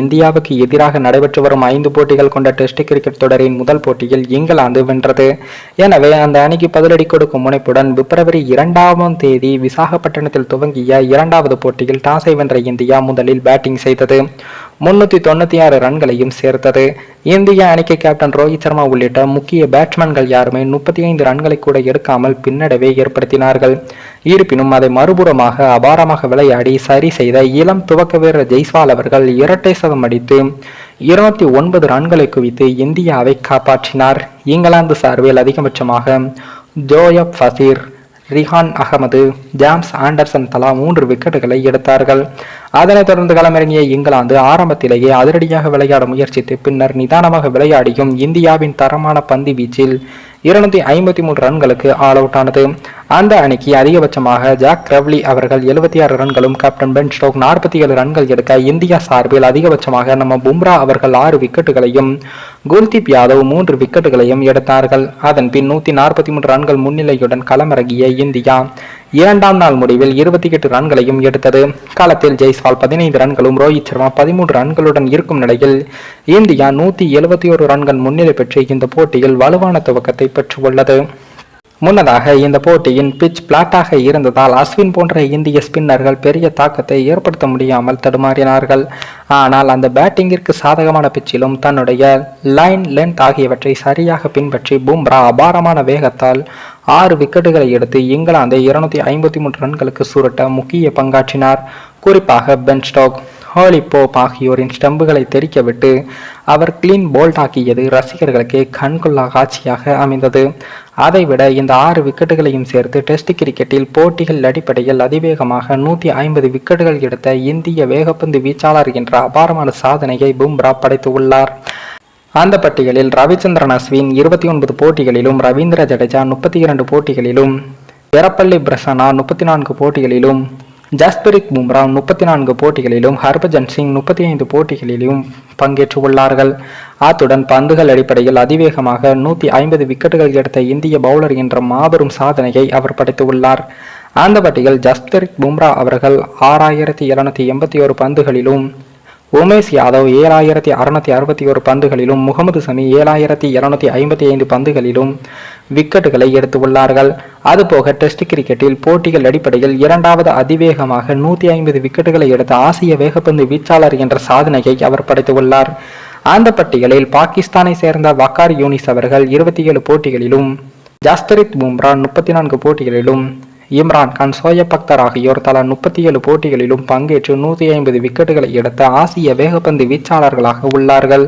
இந்தியாவுக்கு எதிராக நடைபெற்று வரும் ஐந்து போட்டிகள் கொண்ட டெஸ்ட் கிரிக்கெட் தொடரின் முதல் போட்டியில் இங்கிலாந்து வென்றது. எனவே அந்த அணிக்கு பதிலடி கொடுக்கும் முனைப்புடன் பிப்ரவரி இரண்டாம் தேதி விசாகப்பட்டினத்தில் துவங்கிய இரண்டாவது போட்டியில் டாஸை வென்ற இந்தியா முதலில் பேட்டிங் செய்தது. முன்னூத்தி தொண்ணூத்தி ஆறு ரன்களையும் சேர்த்தது. இந்திய அணிக்கு கேப்டன் ரோஹித் சர்மா உள்ளிட்ட முக்கிய பேட்ஸ்மேன்கள் யாருமே முப்பத்தி ஐந்து ரன்களை கூட எடுக்காமல் பின்னடைவை ஏற்படுத்தினார்கள். இருப்பினும் அதை மறுபுறமாக அபாரமாக விளையாடி சரி செய்த இளம் துவக்க வீரர் ஜெய்ஸ்வால் அவர்கள் இரட்டை சதம் அடித்து இருநூத்தி ஒன்பது ரன்களை குவித்து இந்தியாவை காப்பாற்றினார். இங்கிலாந்து சார்பில் அதிகபட்சமாக ஜோயப் ஃபசீர் ரிஹான் அகமது ஜாம்ஸ் ஆண்டர்சன் தலா மூன்று விக்கெட்டுகளை எடுத்தார்கள். அதனைத் தொடர்ந்து களமிறங்கிய இங்கிலாந்து ஆரம்பத்திலேயே அதிரடியாக விளையாட முயற்சித்து பின்னர் நிதானமாக விளையாடியும் இந்தியாவின் தரமான பந்து வீச்சில் இருநூத்தி ஐம்பத்தி மூன்று ரன்களுக்கு ஆல் அவுட் ஆனது. அந்த அணிக்கு அதிகபட்சமாக ஜாக் ரவ்லி அவர்கள் எழுபத்தி ஆறு ரன்களும் கேப்டன் பென் ஸ்டோக் நாற்பத்தி ஏழு ரன்கள் எடுக்க இந்தியா சார்பில் அதிகபட்சமாக நம்ம பும்ரா அவர்கள் ஆறு விக்கெட்டுகளையும் குல்தீப் யாதவ் மூன்று விக்கெட்டுகளையும் எடுத்தார்கள். அதன் பின் நூத்தி நாற்பத்தி மூன்று ரன்கள் முன்னிலையுடன் களமிறங்கிய இந்தியா. இரண்டாம் நாள் முடிவில் இருபத்தி எட்டு ரன்களையும் எடுத்தது. களத்தில் ஜெய்ஸ்வால் பதினைந்து ரன்களும் ரோஹித் சர்மா பதிமூன்று ரன்களுடன் இருக்கும் நிலையில் இந்தியா நூத்தி எழுபத்தி ஒரு ரன்கள் முன்னிலை பெற்று இந்த போட்டியில் வலுவான துவக்கத்தை பெற்றுள்ளது. முன்னதாக இந்த போட்டியின் பிட்ச் பிளாட்டாக இருந்ததால் அஸ்வின் போன்ற இந்திய ஸ்பின்னர்கள் பெரிய தாக்கத்தை ஏற்படுத்த முடியாமல் தடுமாறினார்கள். ஆனால் அந்த பேட்டிங்கிற்கு சாதகமான பிச்சிலும் தன்னுடைய லைன் லென்த் ஆகியவற்றை சரியாக பின்பற்றி பும்ரா அபாரமான வேகத்தால் ஆறு விக்கெட்டுகளை எடுத்து இங்கிலாந்தை இருநூத்தி ஐம்பத்தி மூன்று ரன்களுக்கு சுருட்ட முக்கிய பங்காற்றினார். குறிப்பாக பென்ஸ்டோக் ஹோலி போப் ஆகியோரின் ஸ்டம்புகளை தெரிக்கவிட்டு அவர் கிளீன் போல்ட் ஆக்கியது ரசிகர்களுக்கு கண்கொள்ளா காட்சியாக அமைந்தது. அதைவிட இந்த ஆறு விக்கெட்டுகளையும் சேர்த்து டெஸ்ட் கிரிக்கெட்டில் போட்டிகள் அடிப்படையில் அதிவேகமாக நூற்றி ஐம்பது விக்கெட்டுகள் எடுத்த இந்திய வேகப்பந்து வீச்சாளர் என்ற அபாரமான சாதனையை பும்ரா படைத்துள்ளார் அந்த பட்டியலில் ரவிச்சந்திரன் அஸ்வின் இருபத்தி ஒன்பது போட்டிகளிலும் ரவீந்திர ஜடேஜா முப்பத்தி இரண்டு போட்டிகளிலும் எரப்பள்ளி பிரசனா முப்பத்தி நான்கு போட்டிகளிலும் ஜஸ்பிரித் பும்ரா முப்பத்தி நான்கு போட்டிகளிலும் ஹர்பஜன் சிங் முப்பத்தி ஐந்து போட்டிகளிலும் பங்கேற்றுள்ளார்கள். அத்துடன் பந்துகள் அடிப்படையில் அதிவேகமாக நூற்றி ஐம்பது விக்கெட்டுகள் எடுத்த இந்திய பவுலர் என்ற மாபெரும் சாதனையை அவர் படைத்துள்ளார். அந்த பட்டியல் ஜஸ்பிரித் பும்ரா அவர்கள் ஆறாயிரத்தி எழுநூத்தி எண்பத்தி ஒரு பந்துகளிலும் உமேஷ் யாதவ் ஏழாயிரத்தி அறுநூத்தி அறுபத்தி ஒரு பந்துகளிலும் முகமது சமி ஏழாயிரத்தி இருநூத்தி ஐம்பத்தி ஐந்து பந்துகளிலும் விக்கெட்டுகளை எடுத்துள்ளார்கள் அதுபோக டெஸ்ட் கிரிக்கெட்டில் போட்டிகள் அடிப்படையில் இரண்டாவது அதிவேகமாக நூத்தி ஐம்பது விக்கெட்டுகளை எடுத்த ஆசிய வேகப்பந்து வீச்சாளர் என்ற சாதனையை அவர் படைத்துள்ளார் அந்த பட்டியலில் பாகிஸ்தானை சேர்ந்த வக்கார் யூனிஸ் அவர்கள் இருபத்தி ஏழு போட்டிகளிலும் ஜாஸ்தரித் பும்ரா முப்பத்தி நான்கு போட்டிகளிலும் இம்ரான் கான் சோயப் அக்தர் ஆகியோர் தலா முப்பத்தி ஏழு போட்டிகளிலும் பங்கேற்று நூற்றி ஐம்பது விக்கெட்டுகளை எடுத்த ஆசிய வேகப்பந்து வீச்சாளர்களாக உள்ளார்கள்.